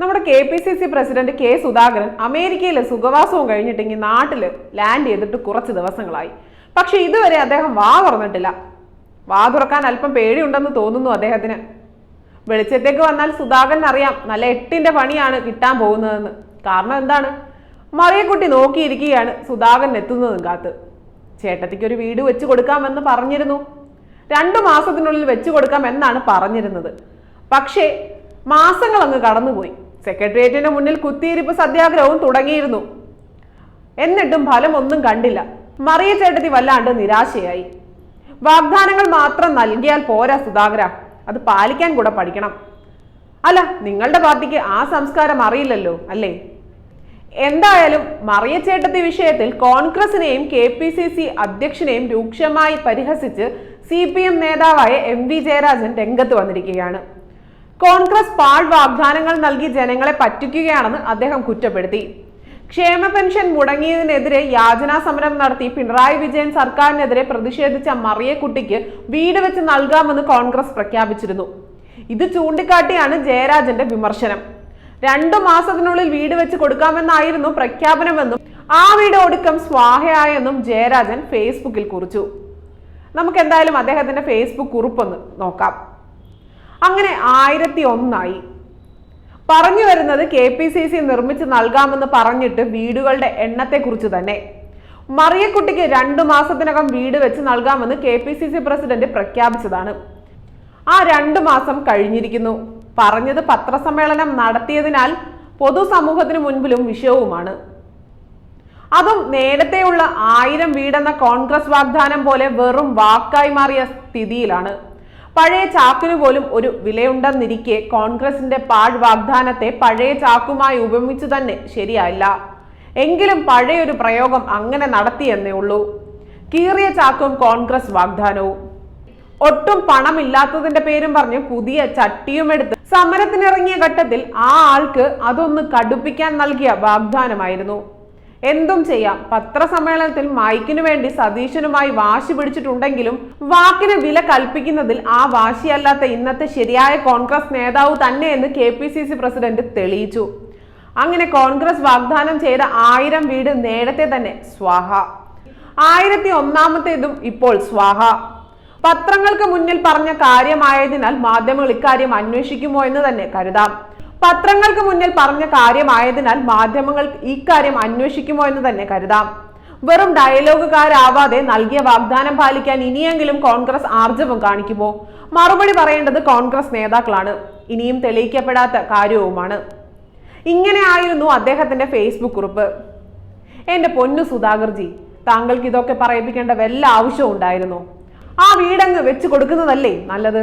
നമ്മുടെ K P C C president K Sudhakaran അമേരിക്കയിൽ സുഖവാസവും കഴിഞ്ഞിട്ട് കഴിഞ്ഞിട്ടെങ്കിൽ നാട്ടിൽ ലാൻഡ് ചെയ്തിട്ട് കുറച്ച് ദിവസങ്ങളായി. പക്ഷെ ഇതുവരെ അദ്ദേഹം വാ തുറന്നിട്ടില്ല. വാ തുറക്കാൻ അല്പം പേടിയുണ്ടെന്ന് തോന്നുന്നു അദ്ദേഹത്തിന്. വെളിച്ചത്തേക്ക് വന്നാൽ സുധാകരൻ അറിയാം നല്ല എട്ടിന്റെ പണിയാണ് കിട്ടാൻ പോകുന്നതെന്ന്. കാരണം എന്താണ്? മറിയക്കുട്ടി നോക്കിയിരിക്കുകയാണ് സുധാകരൻ എത്തുന്നതും കാത്ത്. ചേട്ടത്തിക്ക് ഒരു വീട് വെച്ചു കൊടുക്കാമെന്ന് പറഞ്ഞിരുന്നു. രണ്ടു മാസത്തിനുള്ളിൽ വെച്ചു കൊടുക്കാം എന്നാണ് പറഞ്ഞിരുന്നത്. പക്ഷേ മാസങ്ങൾ അങ്ങ് കടന്നുപോയി. സെക്രട്ടേറിയറ്റിന് മുന്നിൽ കുത്തിയിരിപ്പ് സത്യാഗ്രഹവും തുടങ്ങിയിരുന്നു. എന്നിട്ടും ഫലം ഒന്നും കണ്ടില്ല. മറിയ ചേട്ടത്തി വല്ലാണ്ട് നിരാശയായി. വാഗ്ദാനങ്ങൾ മാത്രം നൽകിയാൽ പോരാ സുധാകര. അത് പാലിക്കാൻ കൂടെ പഠിക്കണം. അല്ല നിങ്ങളുടെ പാർട്ടിക്ക് ആ സംസ്കാരം അറിയില്ലല്ലോ അല്ലേ? എന്തായാലും മറിയച്ചേട്ടത്തി വിഷയത്തിൽ കോൺഗ്രസിനെയും കെ പി സി സി അധ്യക്ഷനെയും രൂക്ഷമായി പരിഹസിച്ച് സി പി എം നേതാവായ എം വി ജയരാജൻ രംഗത്ത് വന്നിരിക്കുകയാണ്. കോൺഗ്രസ് പാഴ് വാഗ്ദാനങ്ങൾ നൽകി ജനങ്ങളെ പറ്റിക്കുകയാണെന്ന് അദ്ദേഹം കുറ്റപ്പെടുത്തി. ക്ഷേമ പെൻഷൻ മുടങ്ങിയതിനെതിരെ യാചനാ സമരം നടത്തി പിണറായി വിജയൻ സർക്കാരിനെതിരെ പ്രതിഷേധിച്ച മറിയക്കുട്ടിക്ക് വീട് വെച്ച് നൽകാമെന്ന് കോൺഗ്രസ് പ്രഖ്യാപിച്ചിരുന്നു. ഇത് ചൂണ്ടിക്കാട്ടിയാണ് ജയരാജന്റെ വിമർശനം. രണ്ടു മാസത്തിനുള്ളിൽ വീട് വെച്ച് കൊടുക്കാമെന്നായിരുന്നു പ്രഖ്യാപനമെന്നും ആ വീട് ഒടുക്കം സ്വാഹയായെന്നും ജയരാജൻ ഫേസ്ബുക്കിൽ കുറിച്ചു. നമുക്ക് എന്തായാലും അദ്ദേഹത്തിന്റെ ഫേസ്ബുക്ക് കുറിപ്പൊന്ന് നോക്കാം. അങ്ങനെ ആയിരത്തി ഒന്നായി പറഞ്ഞു വരുന്നത് കെ പി സി സി നിർമ്മിച്ച് നൽകാമെന്ന് പറഞ്ഞിട്ട് വീടുകളുടെ എണ്ണത്തെക്കുറിച്ച് തന്നെ. മറിയക്കുട്ടിക്ക് രണ്ടു മാസത്തിനകം വീട് വെച്ച് നൽകാമെന്ന് K P C C president പ്രഖ്യാപിച്ചതാണ്. ആ രണ്ടു മാസം കഴിഞ്ഞിരിക്കുന്നു. പറഞ്ഞത് പത്രസമ്മേളനം നടത്തിയതിനാൽ പൊതുസമൂഹത്തിന് മുൻപിലും വിഷയവുമാണ്. അതും നേരത്തെയുള്ള ആയിരം വീടെന്ന കോൺഗ്രസ് വാഗ്ദാനം പോലെ വെറും വാക്കായി മാറിയ സ്ഥിതിയിലാണ്. പഴയ ചാക്കിന് പോലും ഒരു വിലയുണ്ടെന്നിരിക്കെ കോൺഗ്രസിന്റെ പാഴ് വാഗ്ദാനത്തെ പഴയ ചാക്കുമായി ഉപമിച്ചു തന്നെ ശരിയല്ല എങ്കിലും പഴയൊരു പ്രയോഗം അങ്ങനെ നടത്തിയെന്നേ ഉള്ളൂ. കീറിയ ചാക്കും കോൺഗ്രസ് വാഗ്ദാനവും. ഒട്ടും പണമില്ലാത്തതിന്റെ പേരും പറഞ്ഞ് പുതിയ ചട്ടിയും എടുത്ത് സമരത്തിനിറങ്ങിയ ഘട്ടത്തിൽ ആ ആൾക്ക് അതൊന്ന് കടുപ്പിക്കാൻ നൽകിയ വാഗ്ദാനമായിരുന്നു. എന്തും ചെയ്യാം. പത്രസമ്മേളനത്തിൽ മൈക്കിനു വേണ്ടി സതീശനുമായി വാശി പിടിച്ചിട്ടുണ്ടെങ്കിലും വാക്കിന് വില കൽപ്പിക്കുന്നതിൽ ആ വാശിയല്ലാത്ത ഇന്നത്തെ ശരിയായ കോൺഗ്രസ് നേതാവ് തന്നെയെന്ന് K P C C president തെളിയിച്ചു. അങ്ങനെ കോൺഗ്രസ് വാഗ്ദാനം ചെയ്ത ആയിരം വീട് നേരത്തെ തന്നെ സ്വാഹ. ആയിരത്തി ഒന്നാമത്തേതും ഇപ്പോൾ സ്വാഹ. പത്രങ്ങൾക്ക് മുന്നിൽ പറഞ്ഞ കാര്യമായതിനാൽ മാധ്യമങ്ങൾ ഇക്കാര്യം അന്വേഷിക്കുമോ എന്ന് തന്നെ കരുതാം. പത്രങ്ങൾക്ക് മുന്നിൽ പറഞ്ഞ കാര്യമായതിനാൽ മാധ്യമങ്ങൾ ഇക്കാര്യം അന്വേഷിക്കുമോ എന്ന് തന്നെ കരുതാം. വെറും ഡയലോഗുകാരാവാതെ നൽകിയ വാഗ്ദാനം പാലിക്കാൻ ഇനിയെങ്കിലും കോൺഗ്രസ് ആർജവം കാണിക്കുമോ? മറുപടി പറയേണ്ടത് കോൺഗ്രസ് നേതാക്കളാണ്. ഇനിയും തെളിയിക്കപ്പെടാത്ത കാര്യവുമാണ്. ഇങ്ങനെയായിരുന്നു അദ്ദേഹത്തിന്റെ ഫേസ്ബുക്ക് കുറിപ്പ്. എന്റെ പൊന്നു സുധാകർജി താങ്കൾക്ക് ഇതൊക്കെ പറയിപ്പിക്കേണ്ട വല്ല ആവശ്യവും ഉണ്ടായിരുന്നു? ആ വീടങ്ങ് വെച്ച് കൊടുക്കുന്നതല്ലേ നല്ലത്?